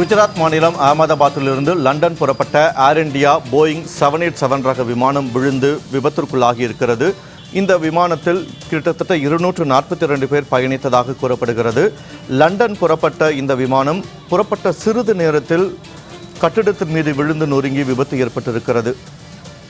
குஜராத் மாநிலம் அகமதாபாத்திலிருந்து லண்டன் புறப்பட்ட Air India Boeing seven eight seven ரக விமானம் விழுந்து விபத்திற்குள்ளாகி இருக்கிறது இந்த விமானத்தில் கிட்டத்தட்ட இருநூற்று நாற்பத்தி ரெண்டு பேர் பயணித்ததாக கூறப்படுகிறது. லண்டன் புறப்பட்ட இந்த விமானம் புறப்பட்ட சிறிது நேரத்தில் கட்டிடத்தின் மீது விழுந்து நொறுங்கி விபத்து ஏற்பட்டிருக்கிறது.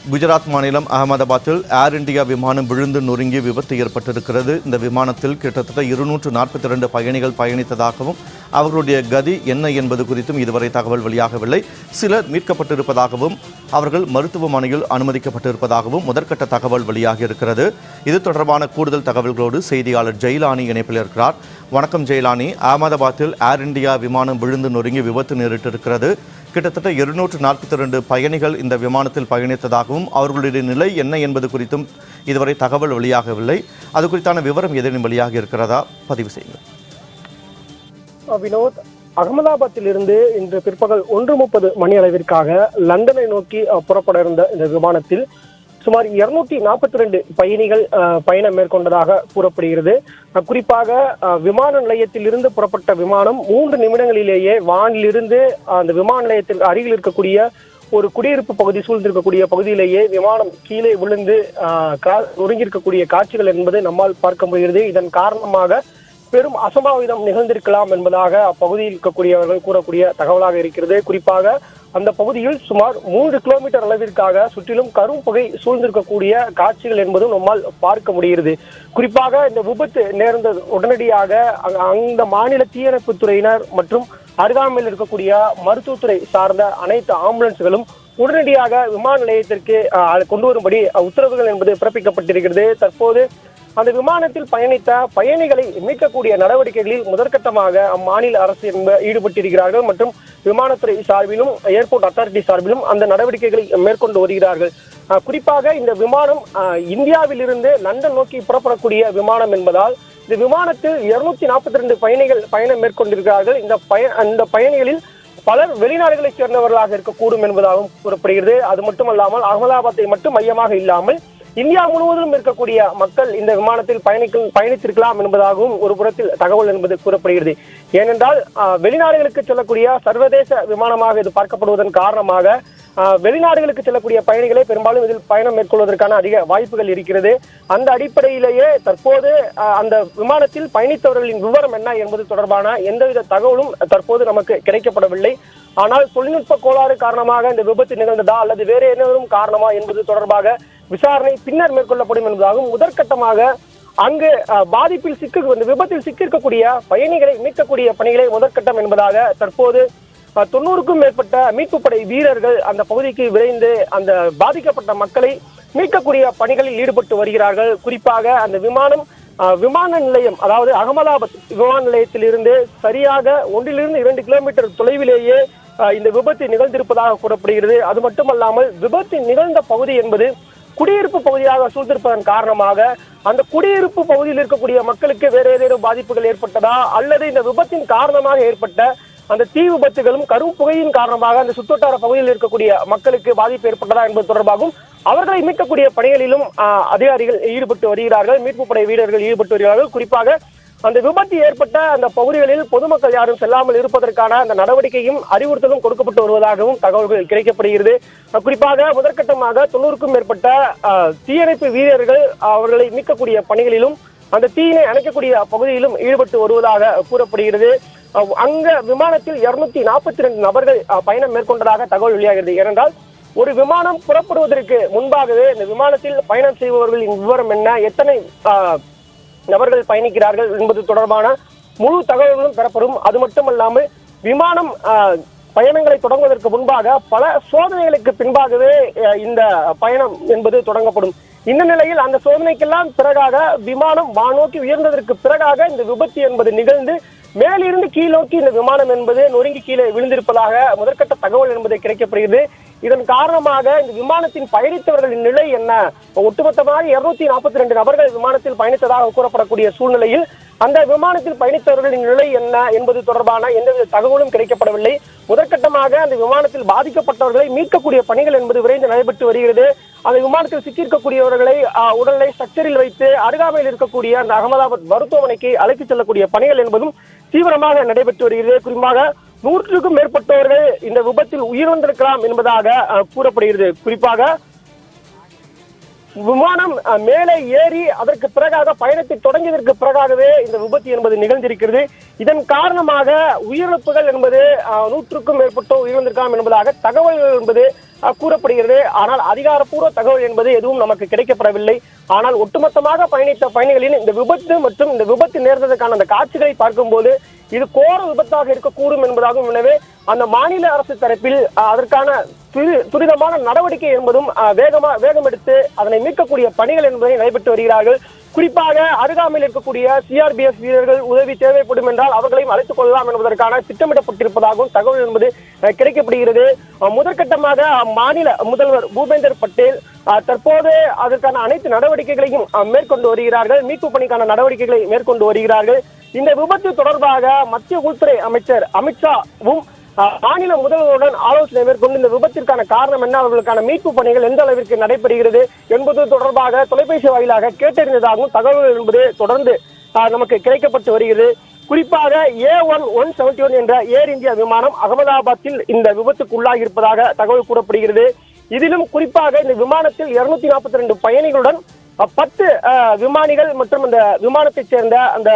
குஜராத் மாநிலம் அகமதாபாத்தில் ஏர் இந்தியா விமானம் விழுந்து நொறுங்கி விபத்து ஏற்பட்டிருக்கிறது. இந்த விமானத்தில் கிட்டத்தட்ட இருநூற்று நாற்பத்தி ரெண்டு பயணிகள் பயணித்ததாகவும் அவர்களுடைய கதி என்ன என்பது குறித்தும் இதுவரை தகவல் வெளியாகவில்லை. சிலர் மீட்கப்பட்டிருப்பதாகவும் அவர்கள் மருத்துவமனையில் அனுமதிக்கப்பட்டிருப்பதாகவும் முதற்கட்ட தகவல் வெளியாகி இருக்கிறது இது தொடர்பான கூடுதல் தகவல்களோடு செய்தியாளர் ஜெயிலானி இணைப்பில் இருக்கிறார். வணக்கம் ஜெயிலானி. அகமதாபாத்தில் ஏர் இந்தியா விமானம் விழுந்து நொறுங்கி விபத்து நேரிட்டிருக்கிறது. கிட்டத்தட்ட இருநூற்று நாற்பத்தி ரெண்டு பயணிகள் இந்த விமானத்தில் பயணித்ததாகவும் அவர்களுடைய நிலை என்ன என்பது குறித்தும் இதுவரை தகவல் வெளியாகவில்லை. அது குறித்தான விவரம் ஏதேனும் வெளியாக இருக்கிறதா? பதிவு செய்யுங்கள். வினோத் அகமதாபாத்தில் இருந்து இன்று பிற்பகல் ஒன்று முப்பது மணி அளவிற்காக லண்டனை நோக்கி புறப்பட இருந்த இந்த விமானத்தில் சுமார் இருநூத்தி நாற்பத்தி ரெண்டு பயணிகள் பயணம் மேற்கொண்டதாக கூறப்படுகிறது. குறிப்பாக விமான நிலையத்தில் இருந்து புறப்பட்ட விமானம் மூன்று நிமிடங்களிலேயே வானிலிருந்து அந்த விமான நிலையத்தில் அருகில் இருக்கக்கூடிய ஒரு குடியிருப்பு பகுதி சூழ்ந்திருக்கக்கூடிய பகுதியிலேயே விமானம் கீழே விழுந்து நொறுங்கியிருக்கக்கூடிய காட்சிகள் என்பது நம்மால் பார்க்க முடிகிறது. இதன் காரணமாக பெரும் அசம்பாவிதம் நிகழ்ந்திருக்கலாம் என்பதாக அப்பகுதியில் இருக்கக்கூடியவர்கள் கூறக்கூடிய தகவலாக இருக்கிறது. குறிப்பாக அந்த பகுதியில் சுமார் மூன்று கிலோமீட்டர் அளவிற்காக சுற்றிலும் கரும் புகை சூழ்ந்திருக்கக்கூடிய காட்சிகள் என்பதும் நம்மால் பார்க்க முடிகிறது. குறிப்பாக இந்த விபத்து நேர்ந்த உடனடியாக அந்த மாநில தீயணைப்பு துறையினர் மற்றும் அருகாமையில் இருக்கக்கூடிய மருத்துவத்துறை சார்ந்த அனைத்து ஆம்புலன்ஸ்களும் உடனடியாக விமான நிலையத்திற்கு கொண்டு வரும்படி உத்தரவுகள் என்பது பிறப்பிக்கப்பட்டிருக்கிறது. தற்போது அந்த விமானத்தில் பயணித்த பயணிகளை மீட்கக்கூடிய நடவடிக்கைகளில் முதற்கட்டமாக அம்மாநில அரசு என்ப ஈடுபட்டிருக்கிறார்கள் மற்றும் விமானத்துறை சார்பிலும் ஏர்போர்ட் அத்தாரிட்டி சார்பிலும் அந்த நடவடிக்கைகளை மேற்கொண்டு வருகிறார்கள். குறிப்பாக இந்த விமானம் இந்தியாவிலிருந்து லண்டன் நோக்கி புறப்படக்கூடிய விமானம் என்பதால் இந்த விமானத்தில் இருநூத்தி நாற்பத்தி ரெண்டு பயணிகள் பயணம் மேற்கொண்டிருக்கிறார்கள். இந்த பய அந்த பயணிகளில் பலர் வெளிநாடுகளைச் சேர்ந்தவர்களாக இருக்கக்கூடும் என்பதாகவும் கூறப்படுகிறது. அது மட்டுமல்லாமல் அகமதாபாத்தை மட்டும் மையமாக இல்லாமல் இந்தியா முழுவதும் இருக்கக்கூடிய மக்கள் இந்த விமானத்தில் பயணிக்க பயணித்திருக்கலாம் என்பதாகவும் ஒரு புறத்தில் தகவல் என்பது கூறப்படுகிறது. ஏனென்றால் வெளிநாடுகளுக்கு செல்லக்கூடிய சர்வதேச விமானமாக இது பார்க்கப்படுவதன் காரணமாக வெளிநாடுகளுக்கு செல்லக்கூடிய பயணிகளை பெரும்பாலும் இதில் பயணம் மேற்கொள்வதற்கான அதிக வாய்ப்புகள் இருக்கிறது. அந்த அடிப்படையிலேயே தற்போது அந்த விமானத்தில் பயணித்தவர்களின் விவரம் என்ன என்பது தொடர்பான எந்தவித தகவலும் தற்போது நமக்கு கிடைக்கப்படவில்லை. ஆனால் தொழில்நுட்ப கோளாறு காரணமாக இந்த விபத்து நிகழ்ந்ததா அல்லது வேறு ஏதேனும் காரணமா என்பது தொடர்பாக விசாரணை பின்னர் மேற்கொள்ளப்படும் என்பதாகவும் முதற்கட்டமாக அங்கு பாதிப்பில் சிக்கு வந்து விபத்தில் சிக்கியிருக்கக்கூடிய பயணிகளை மீட்கக்கூடிய பணிகளை முதற்கட்டம் என்பதாக தற்போது தொண்ணூறுக்கும் மேற்பட்ட மீட்பு படை வீரர்கள் அந்த பகுதிக்கு விரைந்து அந்த பாதிக்கப்பட்ட மக்களை மீட்கக்கூடிய பணிகளில் ஈடுபட்டு வருகிறார்கள். குறிப்பாக அந்த விமானம் விமான நிலையம் அதாவது அகமதாபாத் விமான நிலையத்திலிருந்து சரியாக ஒன்றிலிருந்து இரண்டு கிலோமீட்டர் தொலைவிலேயே இந்த விபத்து நிகழ்ந்திருப்பதாக கூறப்படுகிறது. அது மட்டுமல்லாமல் விபத்து நிகழ்ந்த பகுதி என்பது குடியிருப்பு பகுதியாக சூழ்ந்திருப்பதன் காரணமாக அந்த குடியிருப்பு பகுதியில் இருக்கக்கூடிய மக்களுக்கு வேற ஏதேனும் பாதிப்புகள் ஏற்பட்டதா? அல்லது இந்த விபத்தின் காரணமாக ஏற்பட்ட அந்த தீ விபத்துகளும் கரும் புகையின் காரணமாக அந்த சுற்றுவட்டார பகுதியில் இருக்கக்கூடிய மக்களுக்கு பாதிப்பு ஏற்பட்டதா என்பது தொடர்பாகவும் அவர்களை மீட்கக்கூடிய பணிகளிலும் அதிகாரிகள் ஈடுபட்டு வருகிறார்கள். மீட்பு படை வீரர்கள் ஈடுபட்டு வருகிறார்கள். குறிப்பாக அந்த விபத்து ஏற்பட்ட அந்த பகுதிகளில் பொதுமக்கள் யாரும் செல்லாமல் இருப்பதற்கான அந்த நடவடிக்கையும் அறிவுறுத்தலும் கொடுக்கப்பட்டு வருவதாகவும் தகவல்கள் கிடைக்கப்படுகிறது. குறிப்பாக முதற்கட்டமாக தொண்ணூறுக்கும் மேற்பட்ட தீயணைப்பு வீரர்கள் அவர்களை மீட்கக்கூடிய பணிகளிலும் அந்த தீயினை அணைக்கக்கூடிய பகுதியிலும் ஈடுபட்டு வருவதாக கூறப்படுகிறது. அங்க விமானத்தில் இருநூத்தி நாற்பத்தி ரெண்டு நபர்கள் பயணம் மேற்கொண்டதாக தகவல் வெளியாகிறது. ஏனென்றால் ஒரு விமானம் புறப்படுவதற்கு முன்பாகவே இந்த விமானத்தில் பயணம் செய்பவர்களின் விவரம் என்ன? எத்தனை நபர்கள் பயணிக்கிறார்கள் என்பது தொடர்பான முழு தகவல்களும் பெறப்படும். அது மட்டுமல்லாமல் விமானம் ஆஹ், பயணங்களை தொடங்குவதற்கு முன்பாக பல சோதனைகளுக்கு பின்பாகவே இந்த பயணம் என்பது தொடங்கப்படும். இந்த நிலையில் அந்த சோதனைக்கெல்லாம் பிறகாக விமானம் வானோக்கி உயர்ந்ததற்கு பிறகாக இந்த விபத்து என்பது நிகழ்ந்து மேலிருந்து கீழோக்கி இந்த விமானம் என்பது நொறுங்கி கீழே விழுந்திருப்பதாக முதற்கட்ட தகவல் என்பது கிடைக்கப்படுகிறது. இதன் காரணமாக இந்த விமானத்தின் பயணித்தவர்களின் நிலை என்ன? ஒட்டுமொத்தமாக இருநூத்தி நாற்பத்தி ரெண்டு நபர்கள் விமானத்தில் பயணித்ததாக கூறப்படக்கூடிய சூழ்நிலையில் அந்த விமானத்தில் பயணித்தவர்களின் நிலை என்ன என்பது தொடர்பான எந்தவித தகவலும் கிடைக்கப்படவில்லை. முதற்கட்டமாக அந்த விமானத்தில் பாதிக்கப்பட்டவர்களை மீட்கக்கூடிய பணிகள் என்பது விரைந்து நடைபெற்று வருகிறது. அந்த விமானத்தில் சிக்கியிருக்கக்கூடியவர்களை உடலை ஸ்ட்ரக்சரில் வைத்து அருகாமையில் இருக்கக்கூடிய அந்த அகமதாபாத் மருத்துவமனைக்கு அழைத்துச் செல்லக்கூடிய பணிகள் என்பதும் தீவிரமாக நடைபெற்று வருகிறது. குறிப்பாக நூற்றுக்கும் மேற்பட்டவர்கள் இந்த விபத்தில் உயிரிழந்திருக்கலாம் என்பதாக கூறப்படுகிறது. குறிப்பாக விமானம் மேலே ஏறி அதற்கு பிறகாக பயணத்தை தொடங்கியதற்கு பிறகாகவே இந்த விபத்து என்பது நிகழ்ந்திருக்கிறது. இதன் காரணமாக உயிரிழப்புகள் என்பது நூற்றுக்கும் மேற்பட்டோர் உயிரிழந்திருக்கலாம் என்பதாக தகவல்கள் என்பது கூறப்படுகிறது. ஆனால் அதிகாரப்பூர்வ தகவல் என்பது எதுவும் நமக்கு கிடைக்கப்படவில்லை. ஆனால் ஒட்டுமொத்தமாக பயணித்த பயணிகளின் இந்த விபத்து மற்றும் இந்த விபத்து நேர்ந்ததற்கான அந்த காட்சிகளை பார்க்கும்போது இது கோர விபத்தாக இருக்கக்கூடும் என்பதாகும் எனவே அந்த மாநில அரசு தரப்பில் அதற்கான துரி- துரிதமான நடவடிக்கை என்பதும் வேகமா வேகம் எடுத்து அதனை மீட்கக்கூடிய பணிகள் என்பதை நடைபெற்று வருகிறார்கள். குறிப்பாக அருகாமையில் இருக்கக்கூடிய சிஆர்பிஎஃப் வீரர்கள் உதவி தேவைப்படும் என்றால் அவர்களையும் அழைத்துக் கொள்ளலாம் என்பதற்கான திட்டமிடப்பட்டிருப்பதாகவும் தகவல் என்பது கிடைக்கப்படுகிறது. முதற்கட்டமாக மாநில முதல்வர் பூபேந்தர் பட்டேல் தற்போது அதற்கான அனைத்து நடவடிக்கைகளையும் மேற்கொண்டு வருகிறார்கள். மீட்பு பணிக்கான நடவடிக்கைகளை மேற்கொண்டு வருகிறார்கள். இந்த விபத்து தொடர்பாக மத்திய உள்துறை அமைச்சர் அமித்ஷாவும் மாநில முதல்வருடன் ஆலோசனை மேற்கொண்டு இந்த விபத்திற்கான காரணம் என்ன? அவர்களுக்கான மீட்பு பணிகள் எந்த அளவிற்கு நடைபெறுகிறது என்பது தொடர்பாக தொலைபேசி வாயிலாக கேட்டறிந்ததாகவும் தகவல்கள் என்பது தொடர்ந்து நமக்கு கிடைக்கப்பட்டு வருகிறது. குறிப்பாக A one one seventy one என்ற ஏர் இந்தியா விமானம் அகமதாபாத்தில் இந்த விபத்துக்கு உள்ளாகி இருப்பதாக தகவல் கூறப்படுகிறது. இதிலும் குறிப்பாக இந்த விமானத்தில் இருநூத்தி நாற்பத்தி ரெண்டு பயணிகளுடன் பத்து விமானிகள் மற்றும் அந்த விமானத்தைச் சேர்ந்த அந்த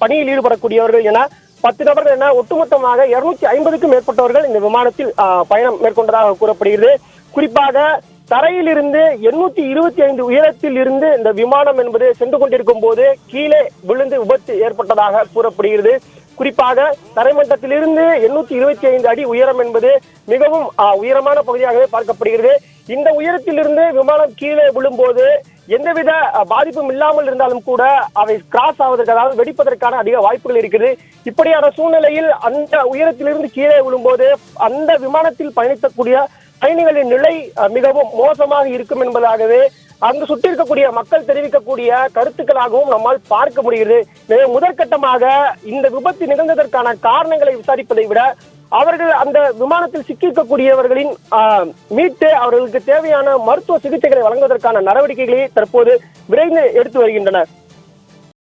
பணியில் ஈடுபடக்கூடியவர்கள் என பத்து நபர்கள் என ஒட்டுமொத்தமாக இருநூத்தி ஐம்பதுக்கும் மேற்பட்டவர்கள் இந்த விமானத்தில் பயணம் மேற்கொண்டதாக கூறப்படுகிறது. குறிப்பாக தரையிலிருந்து எண்ணூத்தி இருபத்தி ஐந்து உயரத்தில் இருந்து இந்த விமானம் என்பது சென்று கொண்டிருக்கும் போது கீழே விழுந்து விபத்து ஏற்பட்டதாக கூறப்படுகிறது. குறிப்பாக தரைமட்டத்திலிருந்து எண்ணூத்தி இருபத்தி ஐந்து அடி உயரம் என்பது மிகவும் உயரமான பகுதியாகவே பார்க்கப்படுகிறது. இந்த உயரத்திலிருந்து விமானம் கீழே விழும்போது எந்தவித பாதிப்பும் இல்லாமல் இருந்தாலும் கூட அவை கிராஸ் ஆவதற்கு அதாவது வெடிப்பதற்கான அதிக வாய்ப்புகள் இருக்குது இப்படியான சூழ்நிலையில் அந்த உயரத்திலிருந்து கீழே விழும்போது அந்த விமானத்தில் பயணிக்கக்கூடிய பயணிகளின் நிலை மிகவும் மோசமாக இருக்கும் என்பதாகவே அங்கு சுற்றி இருக்கக்கூடிய மக்கள் தெரிவிக்கக்கூடிய கருத்துக்களாகவும் நம்மால் பார்க்க முடிகிறது. முதற்கட்டமாக இந்த விபத்து நிகழ்ந்ததற்கான காரணங்களை விசாரிப்பதை விட அவர்கள் அந்த விமானத்தில் சிக்கிக்கக்கூடியவர்களின் ஆஹ், மீட்டு அவர்களுக்கு தேவையான மருத்துவ சிகிச்சைகளை வழங்குவதற்கான நடவடிக்கைகளை தற்போது விரைந்து எடுத்து வருகின்றனர்.